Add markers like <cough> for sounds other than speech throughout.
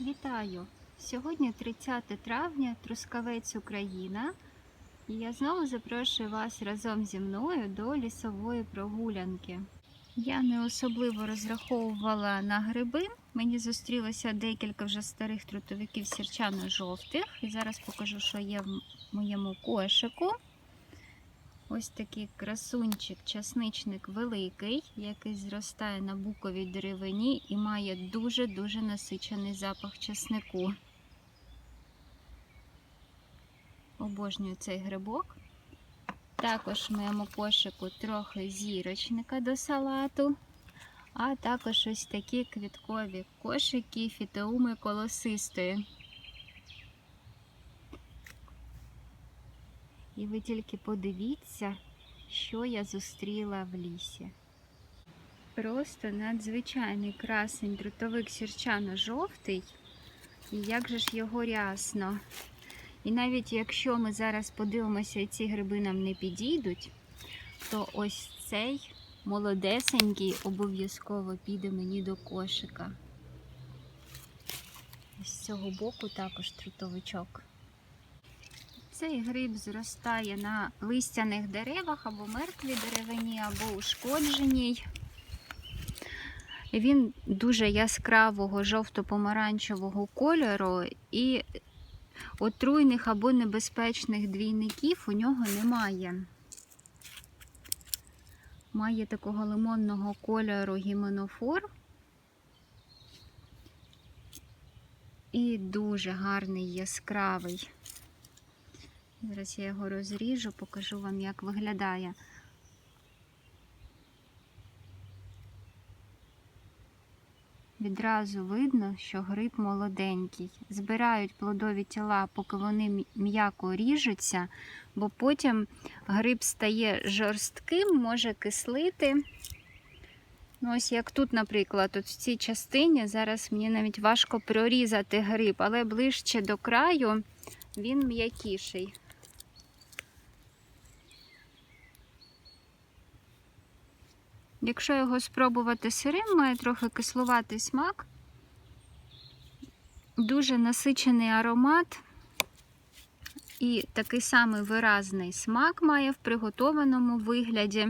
Вітаю! Сьогодні 30 травня, Трускавець, Україна. І я знову запрошую вас разом зі мною до лісової прогулянки. Я не особливо розраховувала на гриби. Мені зустрілося декілька вже старих трутовиків сірчано-жовтих. І зараз покажу, що є в моєму кошику. Ось такий красунчик, часничник великий, який зростає на буковій деревині і має дуже-дуже насичений запах часнику. Обожнюю цей грибок. Також в моєму кошику трохи зірочника до салату, а також ось такі квіткові кошики фітеуми колосистої. І ви тільки подивіться, що я зустріла в лісі. Просто надзвичайний красень трутовик сірчано-жовтий. І як же ж його рясно. І навіть якщо ми зараз подивимося, і ці гриби нам не підійдуть, то ось цей молодесенький обов'язково піде мені до кошика. З цього боку також трутовичок. Цей гриб зростає на листяних деревах або мертвій деревині, або ушкодженій. Він дуже яскравого жовто-помаранчевого кольору і отруйних або небезпечних двійників у нього немає. Має такого лимонного кольору гіменофор. І дуже гарний яскравий. Зараз я його розріжу, покажу вам, як виглядає. Відразу видно, що гриб молоденький. Збирають плодові тіла, поки вони м'яко ріжуться, бо потім гриб стає жорстким, може кислити. Ну, ось як тут, наприклад, от в цій частині зараз мені навіть важко прорізати гриб, але ближче до краю він м'якіший. Якщо його спробувати сирим, має трохи кислуватий смак, дуже насичений аромат і такий самий виразний смак має в приготованому вигляді.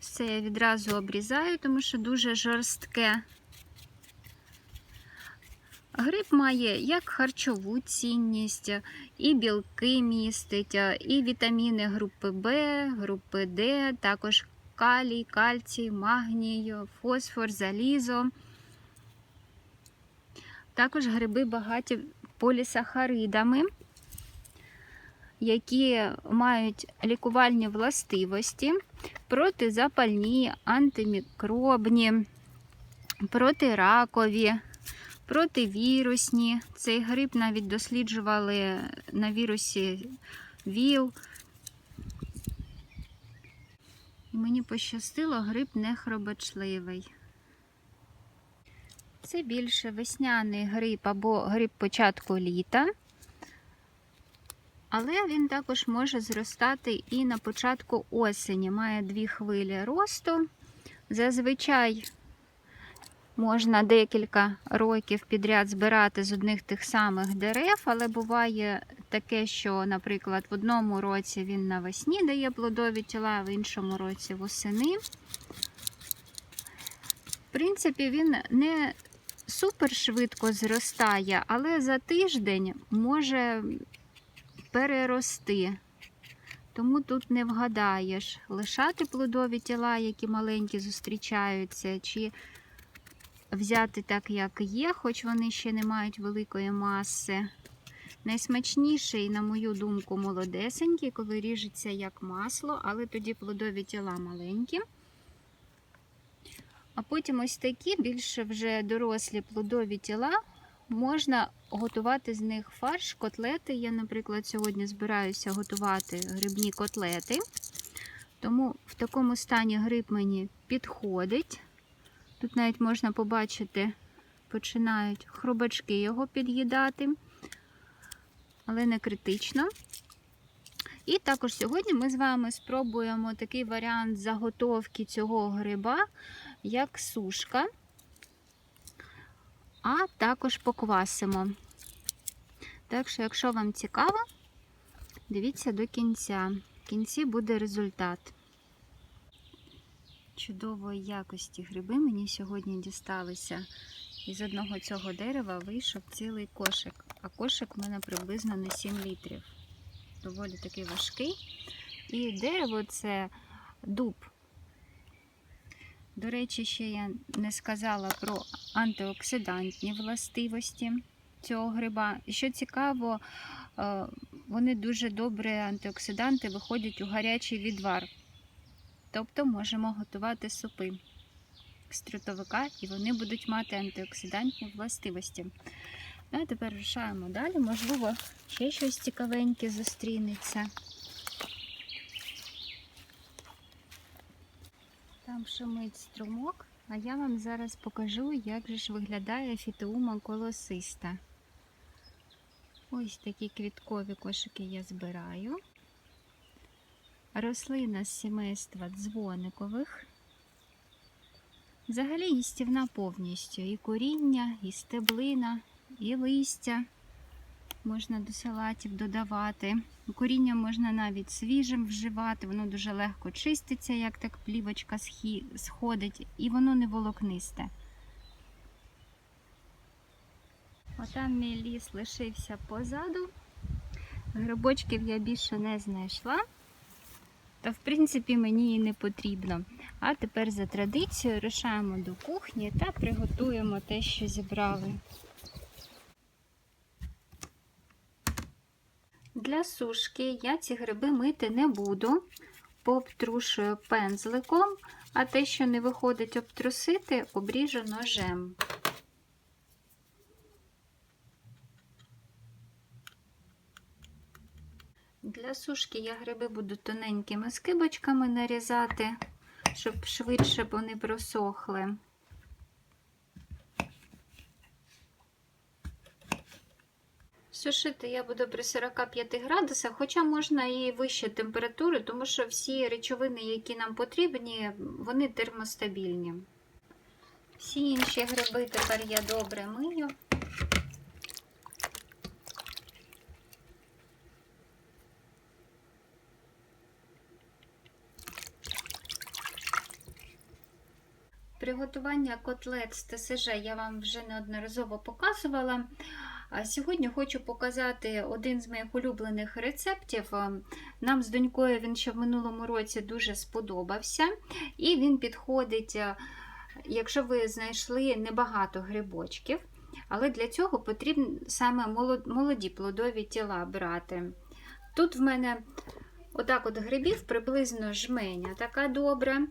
Все я відразу обрізаю, тому що дуже жорстке. Гриб має як харчову цінність, і білки містить, і вітаміни групи В, групи Д, також калій, кальцій, магній, фосфор, залізо. Також гриби багаті полісахаридами, які мають лікувальні властивості, протизапальні, антимікробні, протиракові, противірусні. Цей гриб навіть досліджували на вірусі ВІЛ. І мені пощастило, гриб не хробочливий. Це більше весняний гриб або гриб початку літа. Але він також може зростати і на початку осені. Має дві хвилі росту. Зазвичай можна декілька років підряд збирати з одних тих самих дерев, але буває таке, що, наприклад, в одному році він навесні дає плодові тіла, в іншому році восени. В принципі, він не супер швидко зростає, але за тиждень може перерости. Тому тут не вгадаєш, лишати плодові тіла, які маленькі зустрічаються, чи взяти так, як є, хоч вони ще не мають великої маси. Найсмачніший, на мою думку, молодесенький, коли ріжеться як масло, але тоді плодові тіла маленькі. А потім ось такі більше вже дорослі плодові тіла. Можна готувати з них фарш, котлети. Я, наприклад, сьогодні збираюся готувати грибні котлети. Тому в такому стані гриб мені підходить. Тут навіть можна побачити, починають хробачки його під'їдати, але не критично. І також сьогодні ми з вами спробуємо такий варіант заготовки цього гриба, як сушка. а також поквасимо. Так що, якщо вам цікаво, дивіться до кінця. В кінці буде результат. Чудової якості гриби мені сьогодні дісталися. Із одного цього дерева вийшов цілий кошик, а кошик в мене приблизно на 7 літрів. Доволі такий важкий. І дерево це дуб. До речі, ще я не сказала про антиоксидантні властивості цього гриба. І що цікаво, е, вони дуже добре антиоксиданти виходять у гарячий відвар. Тобто можемо готувати супи з трутовика, і вони будуть мати антиоксидантні властивості. Ну, а тепер рушаємо далі. Можливо, ще щось цікавеньке зустрінеться. Там шумить струмок, а я вам зараз покажу, як же ж виглядає фітеума колосиста. Ось такі квіткові кошики я збираю. Рослина з сімейства дзвоникових. Взагалі їстівна повністю. І коріння, і стеблина, і листя можна до салатів додавати. Коріння можна навіть свіжим вживати, воно дуже легко чиститься, як так плівочка сходить, і воно не волокнисте. Отам мій ліс лишився позаду. Грибочків я більше не знайшла. Та, в принципі, мені і не потрібно. А тепер за традицією рушаємо до кухні та приготуємо те, що зібрали. Для сушки я ці гриби мити не буду, пообтрушую пензликом, а те, що не виходить обтрусити, обріжу ножем. Для сушки я гриби буду тоненькими скибочками нарізати, щоб швидше вони просохли. Сушити я буду при 45 градусах, хоча можна і вище температури, тому що всі речовини, які нам потрібні, вони термостабільні. Всі інші гриби тепер я добре мию. Приготування котлет з ТСЖ я вам вже неодноразово показувала. А Сьогодні хочу показати один з моїх улюблених рецептів. Нам з донькою він ще в минулому році дуже сподобався. І він підходить, якщо ви знайшли небагато грибочків, але для цього потрібно саме молоді плодові тіла брати. Тут в мене отак от грибів приблизно жменя така добра.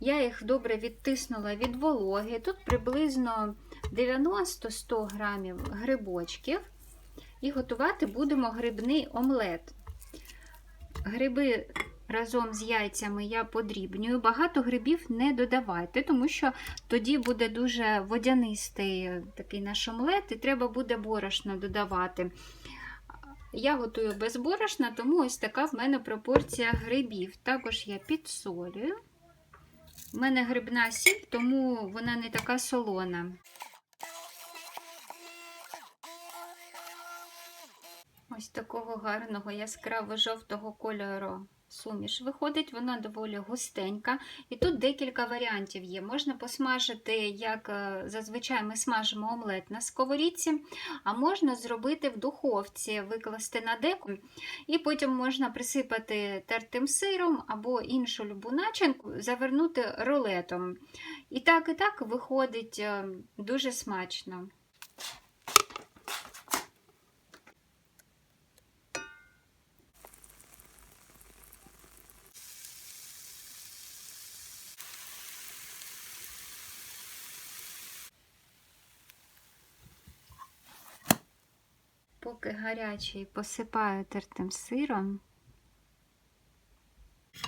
Я їх добре відтиснула від вологи. Тут приблизно 90-100 грамів грибочків. І готувати будемо грибний омлет. Гриби разом з яйцями я подрібнюю. Багато грибів не додавайте, тому що тоді буде дуже водянистий такий наш омлет, і треба буде борошно додавати. Я готую без борошна, тому ось така в мене пропорція грибів. Також я підсолюю. У мене грибна сіль, тому вона не така солона. Ось такого гарного яскраво-жовтого кольору суміш виходить, вона доволі густенька. І тут декілька варіантів є. Можна посмажити, як е, зазвичай ми смажимо омлет на сковорідці, а можна зробити в духовці, викласти на деку, і потім можна присипати тертим сиром або іншу любу начинку, завернути рулетом. І так, і так виходить е, дуже смачно. Поки гарячий посипаю тертим сиром,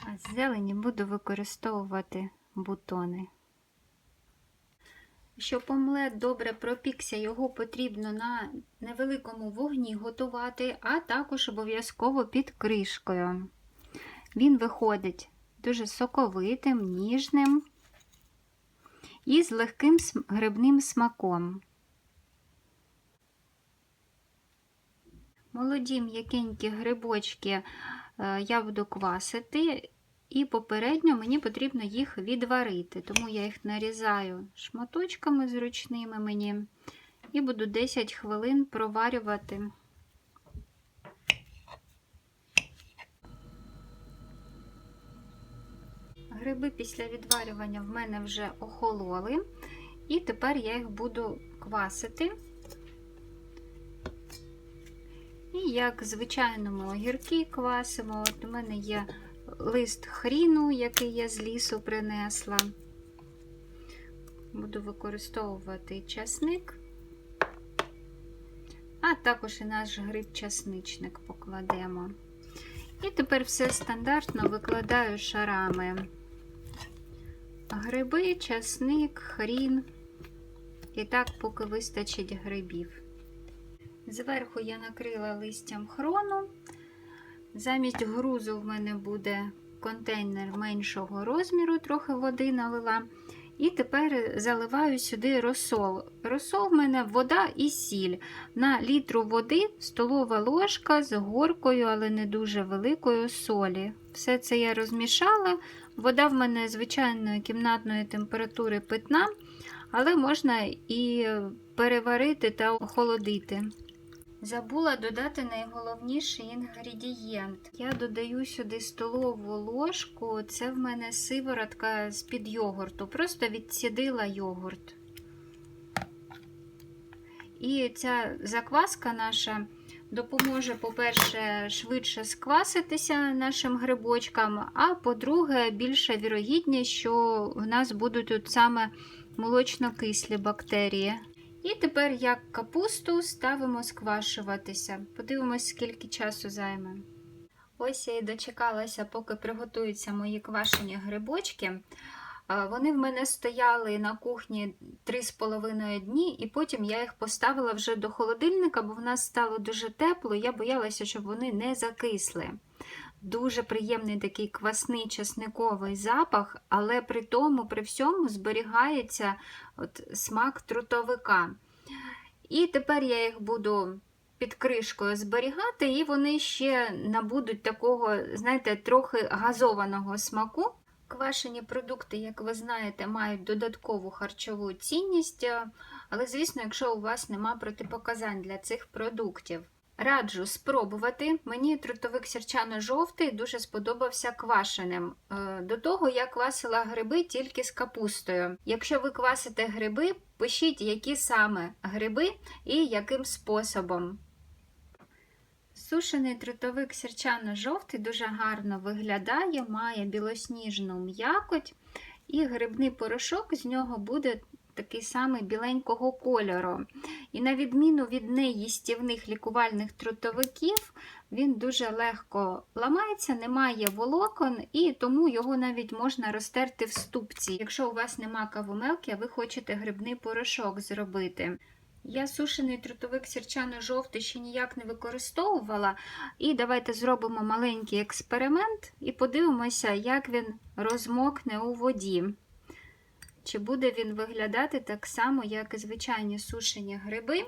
а з зелені буду використовувати бутони. Щоб омлет добре пропікся, його потрібно на невеликому вогні готувати, а також обов'язково під кришкою. Він виходить дуже соковитим, ніжним. і з легким грибним смаком. Молоді м'якенькі грибочки е, я буду квасити, і попередньо мені потрібно їх відварити, тому я їх нарізаю шматочками зручними мені і буду 10 хвилин проварювати. Гриби після відварювання в мене вже охололи, і тепер я їх буду квасити. І як звичайно ми огірки квасимо. От у мене є лист хріну, який я з лісу принесла. Буду використовувати часник, а також і наш гриб-часничник покладемо. І тепер все стандартно викладаю шарами. Гриби, часник, хрін. І так, поки вистачить грибів. Зверху я накрила листям хрону. Замість грузу в мене буде контейнер меншого розміру, трохи води налила. І тепер заливаю сюди розсол. Розсол в мене вода і сіль. На літру води столова ложка з горкою, але не дуже великою солі. Все це я розмішала. Вода в мене звичайної кімнатної температури питна, але можна і переварити та охолодити. Забула додати найголовніший інгредієнт. Я додаю сюди столову ложку, це в мене сиворотка з-під йогурту. Просто відсідила йогурт. І ця закваска наша допоможе, по-перше, швидше скваситися нашим грибочкам, а по-друге, більша вірогідність, що в нас будуть тут саме молочно-кислі бактерії. І тепер, як капусту, ставимо сквашуватися. Подивимось, скільки часу займе. Ось я і дочекалася, поки приготуються мої квашені грибочки. Вони в мене стояли на кухні 3,5 дні, і потім я їх поставила вже до холодильника, бо в нас стало дуже тепло, я боялася, щоб вони не закисли. Дуже приємний такий квасний часниковий запах, але при тому, при всьому зберігається от смак трутовика. І тепер я їх буду під кришкою зберігати, і вони ще набудуть такого, знаєте, трохи газованого смаку. Квашені продукти, як ви знаєте, мають додаткову харчову цінність, але, звісно, якщо у вас нема протипоказань для цих продуктів. Раджу спробувати. Мені трутовик сірчано-жовтий дуже сподобався квашеним. Е, До того я квасила гриби тільки з капустою. Якщо ви квасите гриби, пишіть, які саме гриби і яким способом. Сушений трутовик сірчано-жовтий дуже гарно виглядає, має білосніжну м'якоть, і грибний порошок з нього буде такий самий біленького кольору. І на відміну від неїстівних лікувальних трутовиків, він дуже легко ламається, немає волокон, і тому його навіть можна розтерти в ступці. Якщо у вас нема кавомелки, а ви хочете грибний порошок зробити. Я сушений трутовик сірчано-жовтий ще ніяк не використовувала. І давайте зробимо маленький експеримент і подивимося, як він розмокне у воді. Чи буде він виглядати так само, як і звичайні сушені гриби.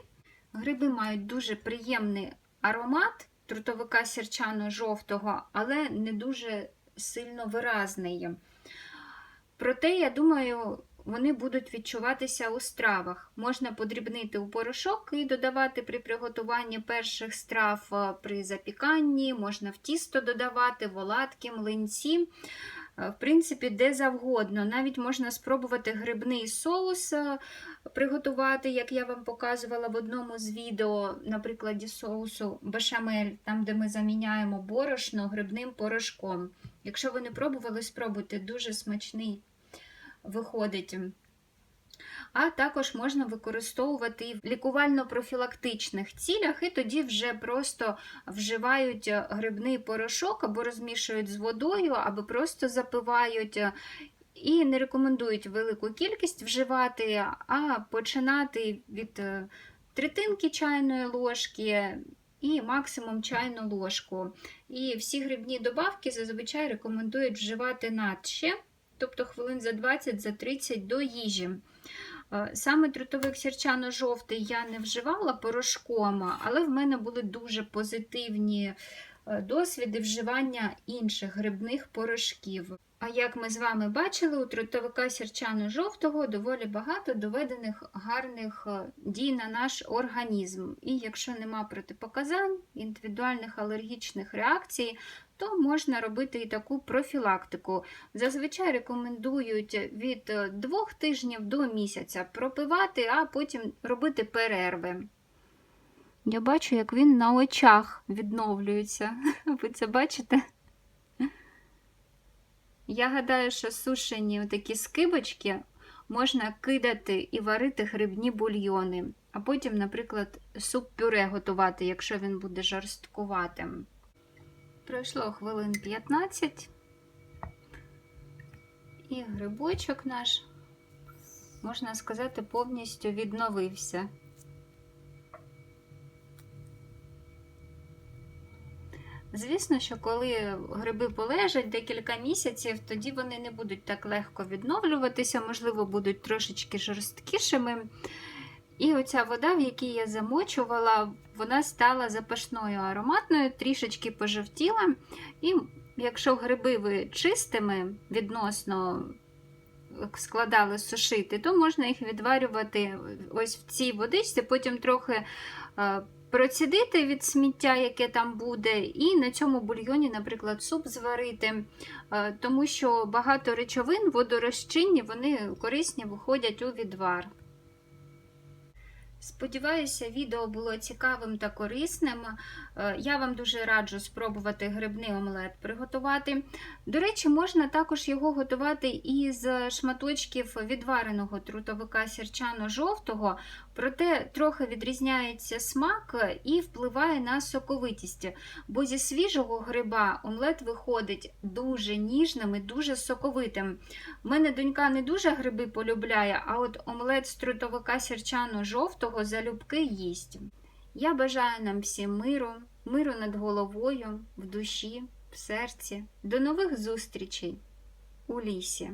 Гриби мають дуже приємний аромат трутовика сірчано-жовтого, але не дуже сильно виразний. Проте, я думаю, вони будуть відчуватися у стравах. Можна подрібнити у порошок і додавати при приготуванні перших страв при запіканні, можна в тісто додавати, в оладки, млинці. В принципі, де завгодно. Навіть можна спробувати грибний соус приготувати, як я вам показувала в одному з відео, на прикладі соусу бешамель, там, де ми заміняємо борошно грибним порошком. Якщо ви не пробували, спробуйте, дуже смачний виходить. А також можна використовувати в лікувально-профілактичних цілях, і тоді вже просто вживають грибний порошок або розмішують з водою, або просто запивають. І не рекомендують велику кількість вживати, а починати від третинки чайної ложки і максимум чайну ложку. І всі грибні добавки зазвичай рекомендують вживати надще тобто хвилин за 20-30 за до їжі. Е, Саме трутовик сірчано-жовтий я не вживала порошком, але в мене були дуже позитивні е, досвіди вживання інших грибних порошків. А як ми з вами бачили, у трутовика сірчано-жовтого доволі багато доведених гарних е, дій на наш організм. І якщо нема протипоказань, індивідуальних алергічних реакцій, то можна робити і таку профілактику. Зазвичай рекомендують від е, двох тижнів до місяця пропивати, а потім робити перерви. Я бачу, як він на очах відновлюється. <laughs> Ви це бачите? Я гадаю, що сушені такі скибочки можна кидати і варити грибні бульйони, а потім, наприклад, суп-пюре готувати, якщо він буде жорсткуватим. Пройшло хвилин 15, і грибочок наш, можна сказати, повністю відновився. Звісно, що коли гриби полежать декілька місяців, тоді вони не будуть так легко відновлюватися, можливо, будуть трошечки жорсткішими. І оця вода, в якій я замочувала, вона стала запашною ароматною, трішечки пожовтіла. І якщо гриби ви чистими відносно складали сушити, то можна їх відварювати ось в цій водичці, потім трохи е, процідити від сміття, яке там буде, і на цьому бульйоні, наприклад, суп зварити, е, тому що багато речовин водорозчинні, вони корисні виходять у відвар. Сподіваюся, відео було цікавим та корисним. Е, Я вам дуже раджу спробувати грибний омлет приготувати. До речі, можна також його готувати із шматочків відвареного трутовика сірчано-жовтого, проте трохи відрізняється смак і впливає на соковитість. Бо зі свіжого гриба омлет виходить дуже ніжним і дуже соковитим. У мене донька не дуже гриби полюбляє, а от омлет з трутовика сірчано-жовтого залюбки їсть. Я бажаю нам всім миру, миру над головою, в душі, в серці. До нових зустрічей у лісі.